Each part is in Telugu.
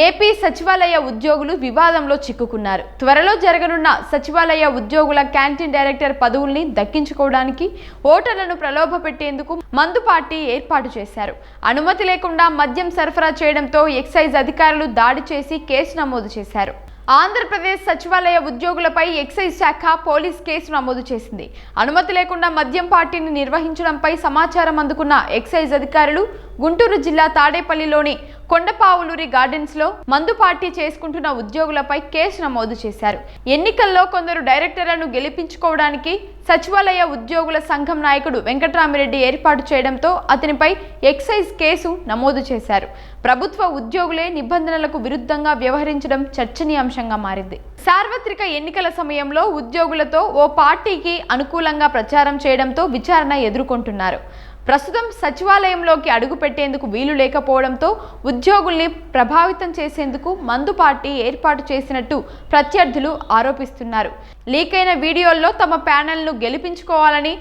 ఏపీ సచివాలయ ఉద్యోగులు వివాదంలో చిక్కుకున్నారు. త్వరలో జరగనున్న సచివాలయ ఉద్యోగుల క్యాంటీన్ డైరెక్టర్ పదవుల్ని దక్కించుకోవడానికి ఓటర్లను ప్రలోభపెట్టేందుకు మందు పార్టీ ఏర్పాటు చేశారు. అనుమతి లేకుండా మద్యం సరఫరా చేయడంతో ఎక్సైజ్ అధికారులు దాడి చేసి కేసు నమోదు చేశారు. ఆంధ్రప్రదేశ్ సచివాలయ ఉద్యోగులపై ఎక్సైజ్ శాఖ పోలీస్ కేసు నమోదు చేసింది. అనుమతి లేకుండా మద్యం పార్టీని నిర్వహించడంపై సమాచారం అందుకున్న ఎక్సైజ్ అధికారులు గుంటూరు జిల్లా తాడేపల్లిలోని కొండపావులూరి గార్డెన్స్లో మందు పార్టీ చేసుకుంటున్న ఉద్యోగులపై కేసు నమోదు చేశారు. ఎన్నికల్లో కొందరు డైరెక్టర్లను గెలిపించుకోవడానికి సచివాలయ ఉద్యోగుల సంఘం నాయకుడు వెంకట్రామిరెడ్డి ఏర్పాటు చేయడంతో అతనిపై ఎక్సైజ్ కేసు నమోదు చేశారు. ప్రభుత్వ ఉద్యోగులే నిబంధనలకు విరుద్ధంగా వ్యవహరించడం చర్చనీయాంశంగా మారింది. సార్వత్రిక ఎన్నికల సమయంలో ఉద్యోగులతో ఓ పార్టీకి అనుకూలంగా ప్రచారం చేయడంతో విచారణ ఎదుర్కొంటున్నారు. ప్రస్తుతం సచివాలయంలోకి అడుగు పెట్టేందుకు వీలు లేకపోవడంతో ఉద్యోగుల్ని ప్రభావితం చేసేందుకు మందు పార్టీ ఏర్పాటు చేసినట్టు ప్రత్యర్థులు ఆరోపిస్తున్నారు. లీక్ అయిన వీడియోల్లో తమ ప్యానెల్ను గెలిపించుకోవాలని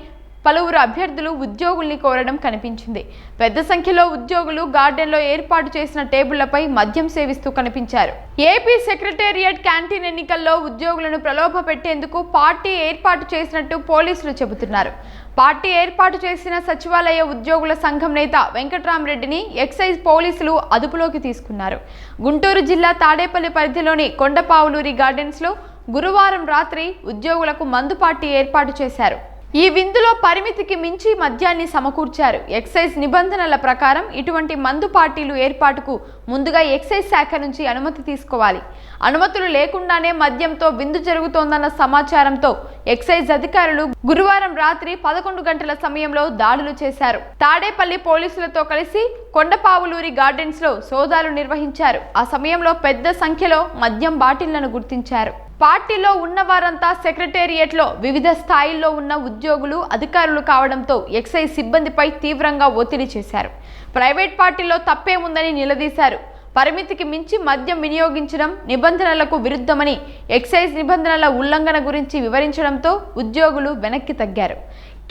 పలువురు అభ్యర్థులు ఉద్యోగుల్ని కోరడం కనిపించింది. పెద్ద సంఖ్యలో ఉద్యోగులు గార్డెన్లో ఏర్పాటు చేసిన టేబుళ్ళపై మద్యం సేవిస్తూ కనిపించారు. ఏపీ సెక్రటేరియట్ క్యాంటీన్ ఎన్నికల్లో ఉద్యోగులను ప్రలోభ పెట్టేందుకు పార్టీ ఏర్పాటు చేసినట్టు పోలీసులు చెబుతున్నారు. పార్టీ ఏర్పాటు చేసిన సచివాలయ ఉద్యోగుల సంఘం నేత వెంకట్రామరెడ్డిని ఎక్సైజ్ పోలీసులు అదుపులోకి తీసుకున్నారు. గుంటూరు జిల్లా తాడేపల్లి పరిధిలోని కొండపావులూరి గార్డెన్స్లో గురువారం రాత్రి ఉద్యోగులకు మందు పార్టీ ఏర్పాటు చేశారు. ఈ విందులో పరిమితికి మించి మద్యాన్ని సమకూర్చారు. ఎక్సైజ్ నిబంధనల ప్రకారం ఇటువంటి మందు పార్టీలు ఏర్పాటుకు ముందుగా ఎక్సైజ్ శాఖ నుంచి అనుమతి తీసుకోవాలి. అనుమతులు లేకుండానే మద్యంతో విందు జరుగుతోందన్న సమాచారంతో ఎక్సైజ్ అధికారులు గురువారం రాత్రి పదకొండు గంటల సమయంలో దాడులు చేశారు. తాడేపల్లి పోలీసులతో కలిసి కొండపావులూరి గార్డెన్స్లో సోదాలు నిర్వహించారు. ఆ సమయంలో పెద్ద సంఖ్యలో మద్యం బాటిళ్ళను గుర్తించారు. పార్టీలో ఉన్న వారంతా సెక్రటేరియట్లో వివిధ స్థాయిల్లో ఉన్న ఉద్యోగులు అధికారులు కావడంతో ఎక్సైజ్ సిబ్బందిపై తీవ్రంగా ఒత్తిడి చేశారు. ప్రైవేట్ పార్టీలో తప్పేముందని నిలదీశారు. పరిమితికి మించి మద్యం వినియోగించడం నిబంధనలకు విరుద్ధమని ఎక్సైజ్ నిబంధనల ఉల్లంఘన గురించి వివరించడంతో ఉద్యోగులు వెనక్కి తగ్గారు.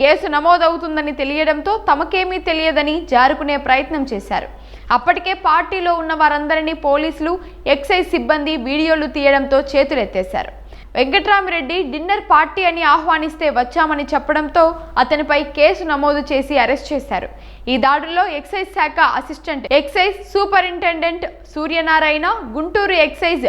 కేసు నమోదవుతుందని తెలియడంతో తమకేమీ తెలియదని జారుకునే ప్రయత్నం చేశారు. అప్పటికే పార్టీలో ఉన్న వారందరినీ పోలీసులు ఎక్సైజ్ సిబ్బంది వీడియోలు తీయడంతో చేతులెత్తేశారు. వెంకట్రామిరెడ్డి డిన్నర్ పార్టీ అని ఆహ్వానిస్తే వచ్చామని చెప్పడంతో అతనిపై కేసు నమోదు చేసి అరెస్ట్ చేశారు. ఈ దాడుల్లో ఎక్సైజ్ శాఖ assistant excise superintendent Suryanarayana Guntur excise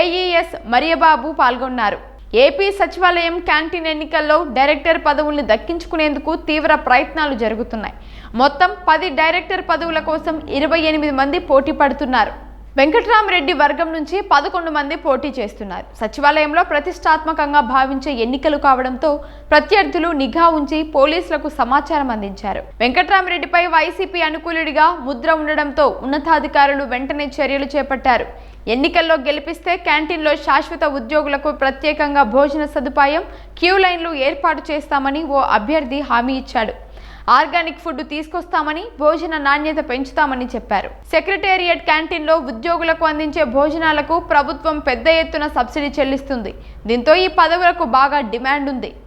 AES Mariyababu పాల్గొన్నారు. ఏపీ సచివాలయం క్యాంటీన్ ఎన్నికల్లో డైరెక్టర్ పదవుల్ని దక్కించుకునేందుకు తీవ్ర ప్రయత్నాలు జరుగుతున్నాయి. మొత్తం పది డైరెక్టర్ పదవుల కోసం ఇరవై ఎనిమిది మంది పోటీ పడుతున్నారు. వెంకట్రామరెడ్డి వర్గం నుంచి పదకొండు మంది పోటీ చేస్తున్నారు. సచివాలయంలో ప్రతిష్టాత్మకంగా భావించే ఎన్నికలు కావడంతో ప్రత్యర్థులు నిఘా ఉంచి పోలీసులకు సమాచారం అందించారు. వెంకట్రామరెడ్డిపై వైసీపీ అనుకూలుడిగా ముద్ర ఉండడంతో ఉన్నతాధికారులు వెంటనే చర్యలు చేపట్టారు. ఎన్నికల్లో గెలిపిస్తే క్యాంటీన్లో శాశ్వత ఉద్యోగులకు ప్రత్యేకంగా భోజన సదుపాయం క్యూ లైన్లు ఏర్పాటు చేస్తామని ఓ అభ్యర్థి హామీ ఇచ్చాడు. ఆర్గానిక్ ఫుడ్ తీసుకొస్తామని భోజన నాణ్యత పెంచుతామని చెప్పారు. సెక్రటేరియట్ క్యాంటీన్లో ఉద్యోగులకు అందించే భోజనాలకు ప్రభుత్వం పెద్ద ఎత్తున సబ్సిడీ చెల్లిస్తుంది. దీంతో ఈ పదవులకు బాగా డిమాండ్ ఉంది.